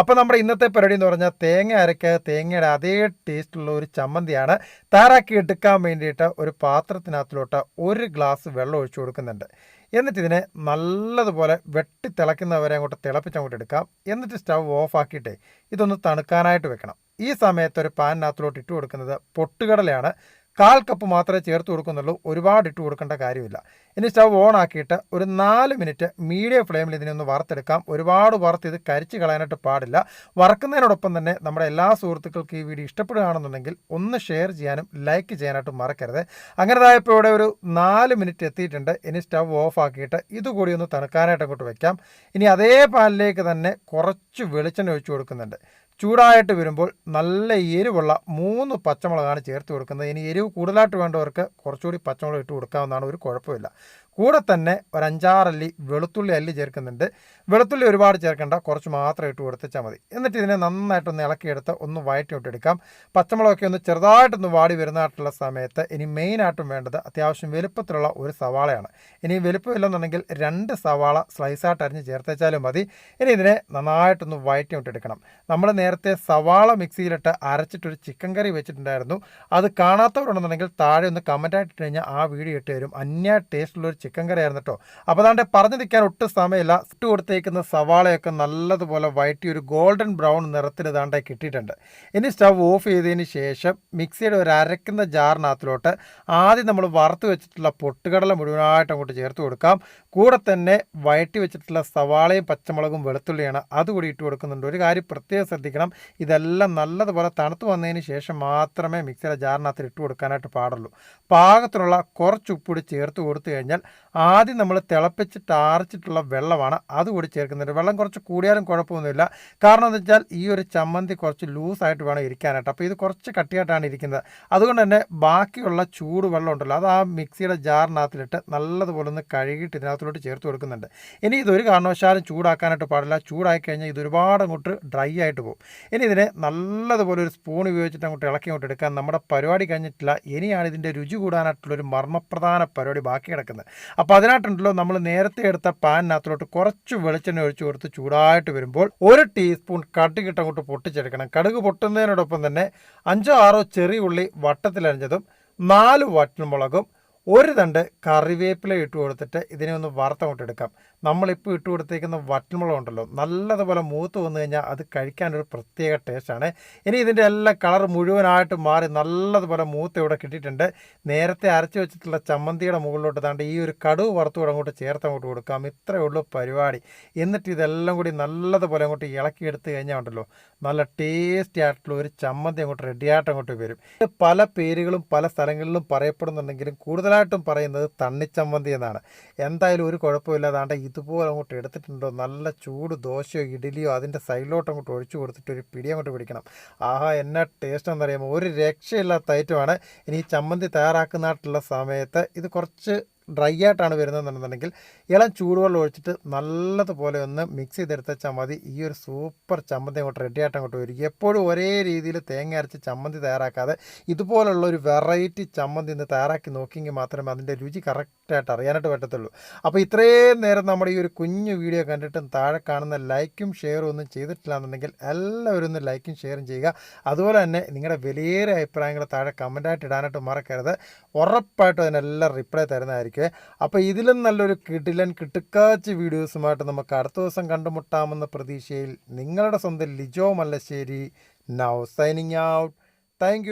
അപ്പോൾ നമ്മുടെ ഇന്നത്തെ പരിപാടി എന്ന് പറഞ്ഞാൽ തേങ്ങ അരയ്ക്ക തേങ്ങയുടെ അതേ ടേസ്റ്റുള്ള ഒരു ചമ്മന്തിയാണ് തയ്യാറാക്കി എടുക്കാൻ വേണ്ടിയിട്ട് ഒരു പാത്രത്തിനകത്തിലോട്ട് ഒരു ഗ്ലാസ് വെള്ളം ഒഴിച്ചു കൊടുക്കുന്നുണ്ട്. എന്നിട്ട് ഇതിനെ നല്ലതുപോലെ വെട്ടി തിളയ്ക്കുന്നവരെ അങ്ങോട്ട് തിളപ്പിച്ച് അങ്ങോട്ട് എടുക്കാം. എന്നിട്ട് സ്റ്റവ് ഓഫ് ആക്കിയിട്ടേ ഇതൊന്ന് തണുക്കാനായിട്ട് വെക്കണം. ഈ സമയത്ത് ഒരു പാനിനകത്തിലോട്ട് ഇട്ട് കൊടുക്കുന്നത് പൊട്ടുകടലയാണ്. കാൽ കപ്പ് മാത്രമേ ചേർത്ത് കൊടുക്കുന്നുള്ളൂ. ഒരുപാട് ഇട്ട് കൊടുക്കേണ്ട കാര്യമില്ല. ഇനി സ്റ്റവ് ഓൺ ആക്കിയിട്ട് ഒരു നാല് മിനിറ്റ് മീഡിയം ഫ്ലെയിമിൽ ഇതിനെ ഒന്ന് വറുത്തെടുക്കാം. ഒരുപാട് വറുത്ത് ഇത് കരിച്ച് കളയാനായിട്ട് പാടില്ല. വറക്കുന്നതിനോടൊപ്പം തന്നെ നമ്മുടെ എല്ലാ സുഹൃത്തുക്കൾക്കും ഈ വീഡിയോ ഇഷ്ടപ്പെടുകയാണെന്നുണ്ടെങ്കിൽ ഒന്ന് ഷെയർ ചെയ്യാനും ലൈക്ക് ചെയ്യാനായിട്ടും മറക്കരുത്. അങ്ങനെതായപ്പോൾ ഇവിടെ ഒരു നാല് മിനിറ്റ് എത്തിയിട്ടുണ്ട്. ഇനി സ്റ്റവ് ഓഫ് ആക്കിയിട്ട് ഇതുകൂടി ഒന്ന് തണുക്കാനായിട്ട് അങ്ങോട്ട് വയ്ക്കാം ഇനി അതേ പാലിലേക്ക് തന്നെ കുറച്ച് വെളിച്ചെണ്ണ ഒഴിച്ചു കൊടുക്കുന്നുണ്ട്. ചൂടായിട്ട് വരുമ്പോൾ നല്ല എരിവുള്ള മൂന്ന് പച്ചമുളകാണ് ചേർത്ത് കൊടുക്കുന്നത്. ഇനി എരിവ് കൂടുതലായിട്ട് വേണ്ടവർക്ക് കുറച്ചുകൂടി പച്ചമുളക് ഇട്ട് കൊടുക്കാവുന്നതാണ്. ഒരു കുഴപ്പമില്ല. കൂടെ തന്നെ ഒരു അഞ്ചാറല്ലി വെളുത്തുള്ളി അല്ലി ചേർക്കുന്നുണ്ട്. വെളുത്തുള്ളി ഒരുപാട് ചേർക്കേണ്ട കുറച്ച് മാത്രം ഇട്ട് കൊടുത്താൽ മതി. എന്നിട്ട് ഇതിനെ നന്നായിട്ടൊന്ന് ഇളക്കിയെടുത്ത് ഒന്ന് വയറ്റി ഇട്ടെടുക്കാം പച്ചമുളകൊക്കെ ഒന്ന് ചെറുതായിട്ടൊന്ന് വാടി വരുന്നതായിട്ടുള്ള സമയത്ത് ഇനി മെയിനായിട്ടും വേണ്ടത് അത്യാവശ്യം വലുപ്പത്തിലുള്ള ഒരു സവാളയാണ്. ഇനി വലുപ്പമില്ലെന്നുണ്ടെങ്കിൽ രണ്ട് സവാള സ്ലൈസായിട്ട് അരിഞ്ഞ് ചേർത്തേച്ചാലും മതി. ഇനി ഇതിനെ നന്നായിട്ടൊന്ന് വയറ്റി ഇട്ടെടുക്കണം നമ്മൾ നേരത്തെ സവാള മിക്സിയിലിട്ട് അരച്ചിട്ടൊരു ചിക്കൻ കറി വെച്ചിട്ടുണ്ടായിരുന്നു. അത് കാണാത്തവരുണ്ടെന്നുണ്ടെങ്കിൽ താഴെ ഒന്ന് കമന്റായിട്ട് കഴിഞ്ഞാൽ ആ വീഡിയോ ഇട്ട് തരും. അന്യ ടേസ്റ്റുള്ള ഒരു ചിക്കൻ കറി ആയിരുന്നു കേട്ടോ അപ്പോൾ അതാണ്ട് പറഞ്ഞു നിൽക്കാൻ ഒട്ടും സമയമില്ല. ഇട്ട് കൊടുത്തേക്കുന്ന സവാളയൊക്കെ നല്ലതുപോലെ വയറ്റി ഒരു ഗോൾഡൻ ബ്രൗൺ നിറത്തിൽ ഇതാണ്ട് കിട്ടിയിട്ടുണ്ട്. ഇനി സ്റ്റവ് ഓഫ് ചെയ്തതിന് ശേഷം മിക്സിയുടെ ഒരു അരക്കുന്ന ജാറിനകത്തിലോട്ട് ആദ്യം നമ്മൾ വറുത്ത് വെച്ചിട്ടുള്ള പൊട്ടുകടല മുഴുവനായിട്ട് അങ്ങോട്ട് ചേർത്ത് കൊടുക്കാം. കൂടെ തന്നെ വയറ്റി വെച്ചിട്ടുള്ള സവാളയും പച്ചമുളകും വെളുത്തുള്ളിയാണ് അതുകൂടി ഇട്ട് കൊടുക്കുന്നുണ്ട്. ഒരു കാര്യം പ്രത്യേകം ശ്രദ്ധിക്കണം. ഇതെല്ലാം നല്ലതുപോലെ തണുത്ത് വന്നതിന് ശേഷം മാത്രമേ മിക്സിയുടെ ജാറിനകത്തിൽ ഇട്ട് കൊടുക്കാനായിട്ട് പാടുള്ളൂ. പാകത്തിനുള്ള കുറച്ച് ചേർത്ത് കൊടുത്തു കഴിഞ്ഞാൽ ആദ്യം നമ്മൾ തിളപ്പിച്ചിട്ട് ടാർച്ചിട്ടുള്ള വെള്ളമാണ് അതുകൂടി ചേർക്കുന്നത്. വെള്ളം കുറച്ച് കൂടിയാലും കുഴപ്പമൊന്നുമില്ല. കാരണം എന്താ വെച്ചാൽ ഈ ഒരു ചമ്മന്തി കുറച്ച് ലൂസായിട്ട് വേണം ഇരിക്കാനായിട്ട്. അപ്പോൾ ഇത് കുറച്ച് കട്ടിയായിട്ടാണ് ഇരിക്കുന്നത്. അതുകൊണ്ട് തന്നെ ബാക്കിയുള്ള ചൂട് വെള്ളം ഉണ്ടല്ലോ അത് ആ മിക്സിയുടെ ജാറിനകത്തിലിട്ട് നല്ലതുപോലെ ഒന്ന് കഴുകിയിട്ട് ഇതിനകത്തോട്ട് ചേർത്ത് കൊടുക്കുന്നുണ്ട്. ഇനി ഇതൊരു കാരണവശാലും ചൂടാക്കാനായിട്ട് പാടില്ല. ചൂടായി കഴിഞ്ഞാൽ ഇത് ഒരുപാട് അങ്ങോട്ട് ഡ്രൈ ആയിട്ട് പോകും. ഇനി ഇതിനെ നല്ലതുപോലെ ഒരു സ്പൂൺ ഉപയോഗിച്ചിട്ട് അങ്ങോട്ട് ഇളക്കി അങ്ങോട്ട് എടുക്കാൻ നമ്മുടെ പരിപാടി കഴിഞ്ഞിട്ടില്ല. ഇനിയാണ് ഇതിന്റെ രുചി കൂടാനായിട്ടുള്ളൊരു മർമ്മപ്രധാന പരിപാടി ബാക്കി കിടക്കുന്നത്. അപ്പോൾ അതിനായിട്ടുണ്ടല്ലോ നമ്മൾ നേരത്തെ എടുത്ത പാനിനകത്തോട്ട് കുറച്ച് വെളിച്ചെണ്ണ ഒഴിച്ച് കൊടുത്ത് ചൂടായിട്ട് വരുമ്പോൾ ഒരു ടീസ്പൂൺ കടുകിട്ട് അങ്ങോട്ട് പൊട്ടിച്ചെടുക്കണം. കടുക് പൊട്ടുന്നതിനോടൊപ്പം തന്നെ അഞ്ചോ ആറോ ചെറിയ ഉള്ളി വട്ടത്തിലരിഞ്ഞതും നാല് വറ്റൽമുളകും ഒരു തണ്ട് കറിവേപ്പില ഇട്ട് കൊടുത്തിട്ട് ഇതിനെ ഒന്ന് വറുത്തങ്ങോട്ട് എടുക്കാം. നമ്മളിപ്പോൾ ഇട്ട് കൊടുത്തേക്കുന്ന വറ്റൽമുളക് ഉണ്ടല്ലോ നല്ലതുപോലെ മൂത്ത് വന്നു കഴിഞ്ഞാൽ അത് കഴിക്കാനൊരു പ്രത്യേക ടേസ്റ്റാണ് ഇനി ഇതിന്റെ എല്ലാ കളർ മുഴുവനായിട്ട് മാറി നല്ലതുപോലെ മൂത്ത് ഇവിടെ കിട്ടിയിട്ടുണ്ട്. നേരത്തെ അരച്ച് വെച്ചിട്ടുള്ള ചമ്മന്തിയുടെ മുകളിലോട്ട് താണ്ട് ഈ ഒരു കടുവ് വറുത്തുകൂടെ അങ്ങോട്ട് ചേർത്ത് അങ്ങോട്ട് കൊടുക്കാം. ഇത്രയേ ഉള്ളൂ പരിപാടി. എന്നിട്ട് ഇതെല്ലാം കൂടി നല്ലതുപോലെ അങ്ങോട്ട് ഇളക്കി എടുത്തു കഴിഞ്ഞാൽ ഉണ്ടല്ലോ നല്ല ടേസ്റ്റി ആയിട്ടുള്ള ഒരു ചമ്മന്തി അങ്ങോട്ട് റെഡിയായിട്ട് അങ്ങോട്ട് വരും. ഇത് പല പേരുകളും പല സ്ഥലങ്ങളിലും പറയപ്പെടുന്നുണ്ടെങ്കിലും കൂടുതലായിട്ടും പറയുന്നത് തണ്ണിച്ചമ്മന്തി എന്നാണ്. എന്തായാലും ഒരു കുഴപ്പമില്ലാതാണ്ട് ഇതുപോലെ അങ്ങോട്ട് എടുത്തിട്ടുണ്ടോ? നല്ല ചൂട് ദോശയോ ഇഡ്ഡലിയോ അതിന്റെ സൈഡിലോട്ട് അങ്ങോട്ട് ഒഴിച്ചു കൊടുത്തിട്ട് ഒരു പിടി അങ്ങോട്ട് പിടിക്കണം. ആഹാ എന്നാ ടേസ്റ്റ് എന്നറിയാമോ ഒരു രക്ഷയില്ലാത്ത ഐറ്റമാണ് ഇനി ചമ്മന്തി തയ്യാറാക്കുന്നതായിട്ടുള്ള സമയത്ത് ഇത് കുറച്ച് ഡ്രൈ ആയിട്ടാണ് വരുന്നതെന്നുണ്ടെന്നുണ്ടെങ്കിൽ ഇളം ചൂടുവെള്ളം ഒഴിച്ചിട്ട് നല്ലതുപോലെ ഒന്ന് മിക്സ് ചെയ്തെടുത്താൽ മതി. ഈ ഒരു സൂപ്പർ ചമ്മന്തി അങ്ങോട്ട് റെഡി ആയിട്ട് അങ്ങോട്ട് വരും എപ്പോഴും ഒരേ രീതിയിൽ തേങ്ങ അരച്ച് ചമ്മന്തി തയ്യാറാക്കാതെ ഇതുപോലുള്ള ഒരു വെറൈറ്റി ചമ്മന്തി ഇന്ന് തയ്യാറാക്കി നോക്കിയെങ്കിൽ മാത്രമേ അതിന്റെ രുചി കറക്റ്റായിട്ട് അറിയാനായിട്ട് പറ്റത്തുള്ളൂ. അപ്പോൾ ഇത്രയും നേരം നമ്മുടെ ഈ ഒരു കുഞ്ഞു വീഡിയോ കണ്ടിട്ടും താഴെ കാണുന്ന ലൈക്കും ഷെയറും ഒന്നും ചെയ്തിട്ടില്ല എന്നുണ്ടെങ്കിൽ എല്ലാവരും ഒന്ന് ലൈക്കും ഷെയറും ചെയ്യുക. അതുപോലെ തന്നെ നിങ്ങളുടെ വലിയ അഭിപ്രായങ്ങൾ താഴെ കമന്റായിട്ട് ഇടാനായിട്ട് മറക്കരുത്. ഉറപ്പായിട്ടും അതിനെല്ലാം റിപ്ലൈ തരുന്നതായിരിക്കും. അപ്പോൾ ഇതിലും നല്ലൊരു കിടിലൻ കിട്ടുക്കാച്ച് വീഡിയോസുമായിട്ട് നമുക്ക് അടുത്ത ദിവസം കണ്ടുമുട്ടാമെന്ന പ്രതീക്ഷയിൽ നിങ്ങളുടെ സ്വന്തം Lijo Mallassery. Now signing out thank